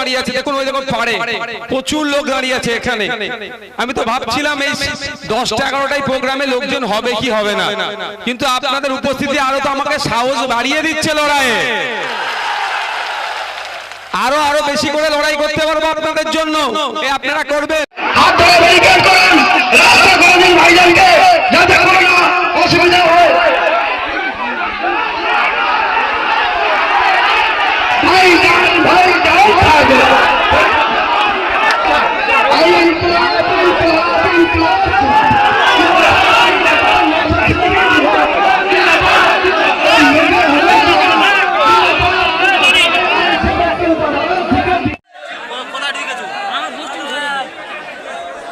দাঁড়িয়ে আছে, দেখুন ওই পারে প্রচুর লোক দাঁড়িয়ে আছে এখানে। আমি তো ভাবছিলাম এই দশটা এগারোটাই প্রোগ্রামে লোকজন হবে কি হবে না। কিন্তু আপনাদের উপস্থিতি আরও তো আমাকে সাহস বাড়িয়ে দিচ্ছে লড়াইয়ে। আরও আরও বেশি করে লড়াই করতে পারব আপনাদের জন্য। আপনারা করবেন হাত ধরে ব্যারিকেড করুন রাস্তা করে দিন ভাইজানকে যাতে কোনো না অসুবিধা হয় ভাইজান ভাইজান থাকবে এই ইনকলাব, ইনকলাব, ইনকলাব।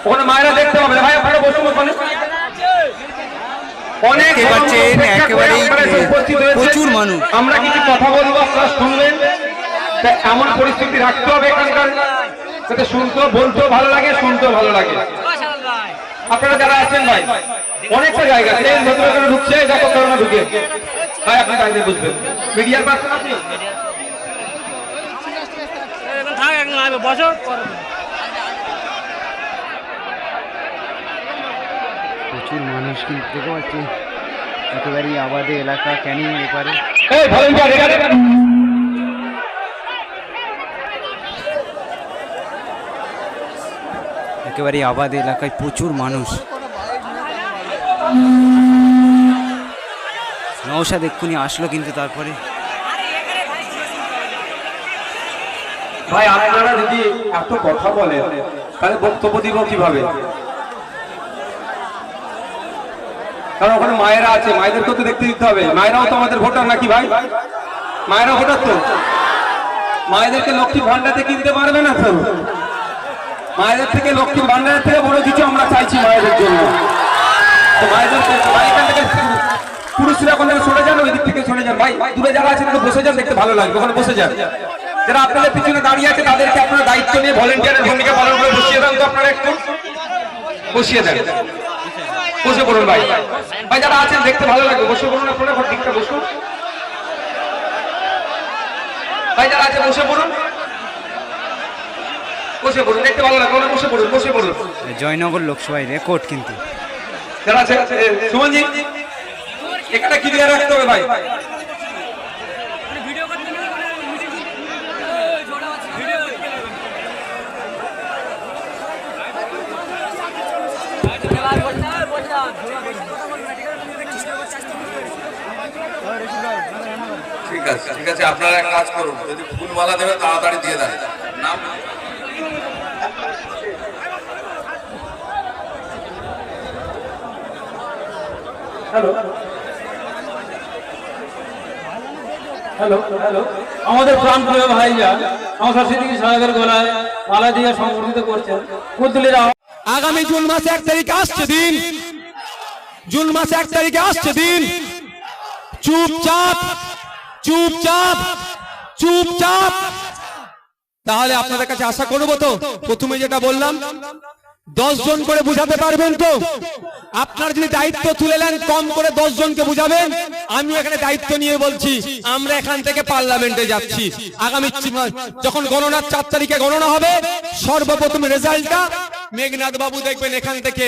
ওখানে মায়েরা দেখতে পাবে ভাই আপনারা বসুন ওখানে অনেক পাচ্ছেন, একেবারেই। প্রচুর মানুষ। আমরা কিছু কথা বলব আপনারা শুনবেন? এমন পরিস্থিতি রাখতে হবে এখানকার যাতে শুনতেও বলতেও ভালো লাগে শুনতেও ভালো লাগে। আপনারা যারা আছেন ভাই অনেকটা জায়গা ট্রেন ভেতরে করে ঢুকছে দেখো করোনা ঢুকে। ভাই আপনি বাইরে বুঝবেন। মিডিয়ার আপনি? বসো। প্রচুর মানুষ কিন্তু দেখতে পাচ্ছি একেবারেই আবাদে এলাকা ক্যানিং এপারে। একেবারেই আবাদ এলাকায় প্রচুর মানুষ। নৌসাদ এক্ষুনি আসলো কিন্তু তারপরে। ভাই আপনারা যদি এত কথা বলেন তাহলে বক্তব্য দিব কীভাবে? কারণ ওখানে মায়েরা আছে, মায়েদেরকেও তো দেখতে দিতে হবে। মায়েরাও তো আমাদের ভোটার নাকি ভাই? মায়েরা ভোটার তো? মায়েদেরকে লক্ষ্মী ভান্ডাতে কিনতে পারবে না তো? মায়েদের থেকে লক্ষ্মী ভান্ডারের থেকে বড় কিছু আমরা চাইছি মায়েদের জন্য। পুরুষরা ওখান থেকে সরে যান ওই দিক থেকে সরে যান। ভাই, দূরে যারা আছেন একটু বসে যান, দেখতে ভালো লাগবে। ওখানে বসে যান। যারা আপনাদের পিছনে দাঁড়িয়ে আছে, তাদেরকে আপনারা দায়িত্ব নিয়ে ভলেন্টিয়ারের ভূমিকা পালন করে বসিয়ে দেন তো আপনারা একটু? বসিয়ে দেন। বসে পড়ুন ভাই। ভাই যারা আছেন দেখতে ভালো লাগবে। বসে পড়ুন আপনারা ঘর দিকটা বসুন। ভাই যারা আছে বসে পড়ুন। বসে পড়ুন দেখতে ভালো লাগবে। বসে পড়ুন বসে পড়ুন। জয়নগর লোকসভায় রেকর্ড কিন্তু। যারা আছে সুমনজি এখানে ক্লিয়ার রাখতে হবে ভাই? ঠিক আছে ঠিক আছে আপনারা এক কাজ করুন যদি ফুলমালা দেবে তাড়াতাড়ি দিয়ে দেন। নাম হ্যালো। Hello hello. আমাদের প্রাণপ্রিয় ভাইরা আমার সরস্বতী সাহেবের গলায় মালা দিয়ে সংগঠিত করছেন। কুদ্দুলিরা আগামী জুন মাসে এক তারিখে আসছে দিন। জুন মাসে এক তারিখে আসছে দিন। চুপচাপ চুপচাপ চুপচাপ। তাহলে আপনাদের কাছে আশা করব তো, প্রথমে যেটা বললাম, দশ জন করে বুঝাতে পারবেন তো? আপনার যদি দায়িত্ব তুলে নেন, কম করে দশ জনকে বুঝাবেন, আমি এখানে দায়িত্ব নিয়ে বলছি, আমরা এখান থেকে পার্লামেন্টে যাচ্ছি। আগামী যখন গণনার চার তারিখে গণনা হবে, সর্বপ্রথম রেজাল্টটা মেঘনাথ বাবু দেখবেন এখান থেকে।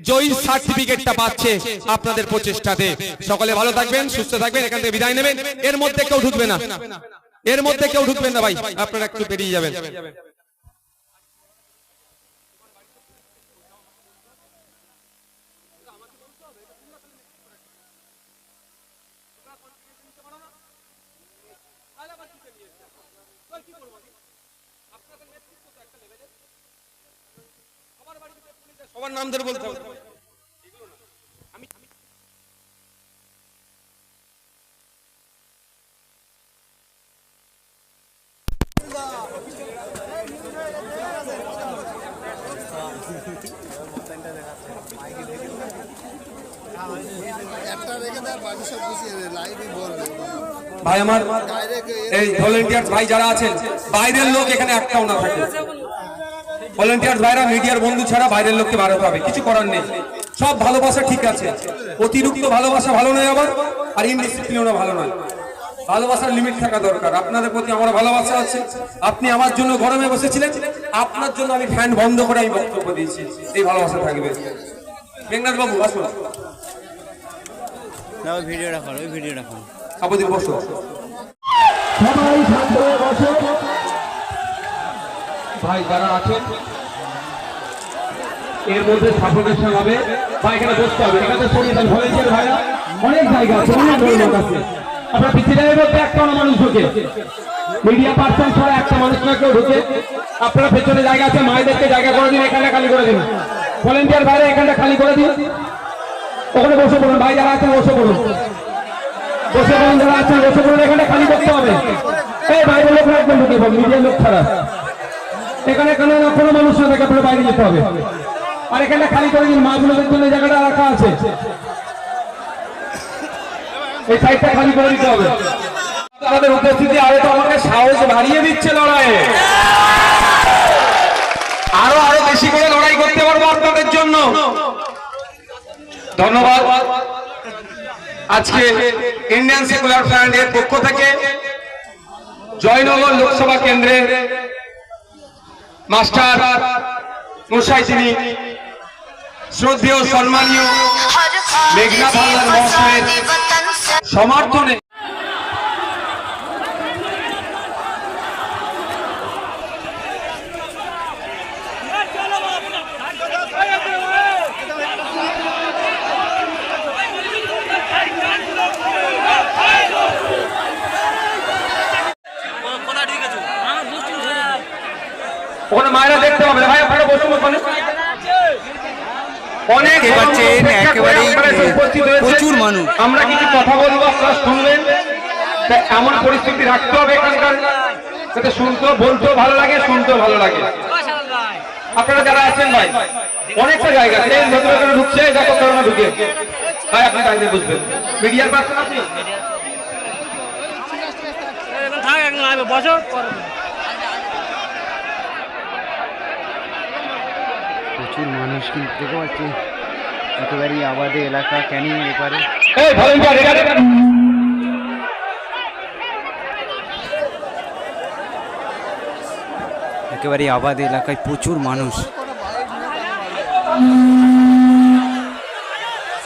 জয়ী সার্টিফিকেটটা পাচ্ছে আপনাদের প্রচেষ্টাতে। সকলে ভালো থাকবেন, সুস্থ থাকবেন, এখান থেকে বিদায় নেবেন। এর মধ্যে কেউ ঢুকবে না। এর মধ্যে কেউ ঢুকবেন না ভাই, আপনারা একটু বেরিয়ে যাবেন। সবার নাম ধরে বলতে হবে। ভাই আমার এই ভলেন্টিয়ার ভাই যারা আছেন বাইরের লোক এখানে একটাও না থাকে। ভলেন্টিয়ার ভাইরা মিডিয়ার বন্ধু ছাড়া বাইরের লোককে বাড়াতে হবে কিছু করার নেই। সব ভালোবাসা ঠিক আছে অতিরিক্ত ভালোবাসা ভালো নয় আবার আর ইনডিসিপ্লিনও ভালো নয়। ভালোবাসার লিমিট থাকা দরকার। আপনাদের প্রতি আমার ভালোবাসা আছে আপনি আমার জন্য গরমে বসেছিলেন আপনার জন্য আমি ফ্যান বন্ধ করে আমি বক্তব্য দিয়েছি। এই ভালোবাসা থাকবে। মেঘনাথ বাবু আসুন। ভিডিও রাখো ওই ভিডিও রাখো আপাতত বসো। সবাই শান্ত বসো। ভাই যারা আছেন, এর মধ্যে সাপোর্টেশন হবে। বা এখানে বসতে হবে। এখানে দেন ভলেন্টিয়ার ভাইরা। অনেক জায়গা আছে, অনেক লোক আছে। আপনার পিছিয়ে বলতে একটা মানুষ ঢুকে মিডিয়া পার্সন ছাড়া একটা মানুষ না কেউ ঢুকে। আপনারা পেছনে জায়গা আছে, মায়েদেরকে জায়গা করে দিন এখানে খালি করে দিন। ভলেন্টিয়ার ভাইরা এখানটা খালি করে দিন। ওখানে বসে পড়ুন, ভাই যারা আছেন বসে পড়ুন। বসে পড়ুন, যারা আছেন বসে পড়ুন এখানে খালি করতে হবে। এই বাইরের লোক একদম ঢুকে, মিডিয়ার লোক ছাড়া। এখানে কোনো না, কোনো মানুষ না থাকে আপনার বাইরে যেতে হবে। আর এখানে খালি করে দিন মা মাগুলোদের জন্য জায়গাটা রাখা আছে। এই সাইডটা খালি করে দিতে হবে। আমাদের উপস্থিতি আরও তো আমাকে সাহস বাড়িয়ে দিচ্ছে লড়াইয়ে। আরও আরও বেশি করে লড়াই করতে পারব আপনাদের জন্য। ধন্যবাদ। আজকে ইন্ডিয়ান সেকুলার ফ্রন্টের পক্ষ থেকে জয়নগর লোকসভা কেন্দ্রের মাস্টার মশাই তিনি শ্রদ্ধেয় সম্মানীয় মেঘনা হালদার মহাশয়ের সমর্থনে ওখানে মায়েরা দেখতে পাবে ভাই আপনারা বসুন ওখানে। অনেক অপেক্ষা একেবারেই। প্রচুর মানুষ। আমরা কিছু কথা বলব আপনারা শুনবেন? তা এমন পরিস্থিতি রাখতে হবে এখানকার যাতে শুনতেও বলতেও ভালো লাগে শুনতেও ভালো লাগে। আপনারা যারা আছেন ভাই অনেকটা জায়গা ট্রেন ভেতরে করে ঢুকছে দেখো করোনা ঢুকে। ভাই আপনি দাঁড়িয়ে বুঝবেন। মিডিয়ার আপনি? বসো। প্রচুর মানুষ কিন্তু দেখতে পাচ্ছি একেবারেই আবাদে এলাকা ক্যানিং এপারে। একেবারেই আবাদ এলাকায় প্রচুর মানুষ।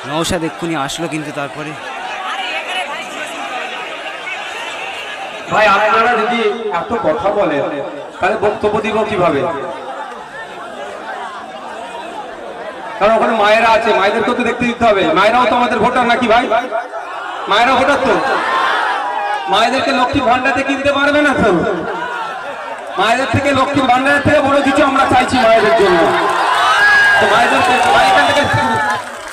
নৌসাদ এক্ষুনি আসলো কিন্তু তারপরে। ভাই আপনারা যদি এত কথা বলেন তাহলে বক্তব্য দিব কীভাবে? কারণ ওখানে মায়েরা আছে, মায়েদেরকেও তো দেখতে দিতে হবে। মায়েরাও তো আমাদের ভোটার নাকি ভাই? মায়েরা ভোটার তো। মায়েদেরকে লক্ষ্মী ভান্ডাতে কিনতে পারবে না তো? মায়েদের থেকে লক্ষ্মী ভান্ডারের থেকে বড় কিছু আমরা চাইছি মায়েদের জন্য। তো এখান থেকে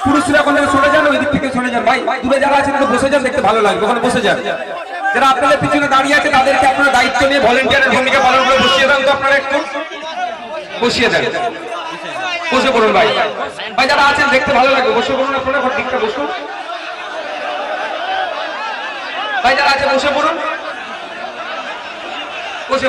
পুরুষরা ওখান থেকে সরে যান ওই দিক থেকে সরে যান। ভাই, দূরে যারা আছেন বসে যান, দেখতে ভালো লাগবে, ওখানে বসে যান। যারা আপনাদের পিছনে দাঁড়িয়ে আছে, তাদেরকে আপনারা দায়িত্ব নিয়ে ভলেন্টিয়ারের ভূমিকা পালন করে বসিয়ে দেন তো আপনারা একটু? বসিয়ে দেন। বসে পড়ুন ভাই। ভাই, যারা আছেন, দেখতে ভালো লাগবে। বসে পড়ুন আপনারা দিকটা বসুন। ভাই, যারা আছেন, বসে পড়ুন। বসে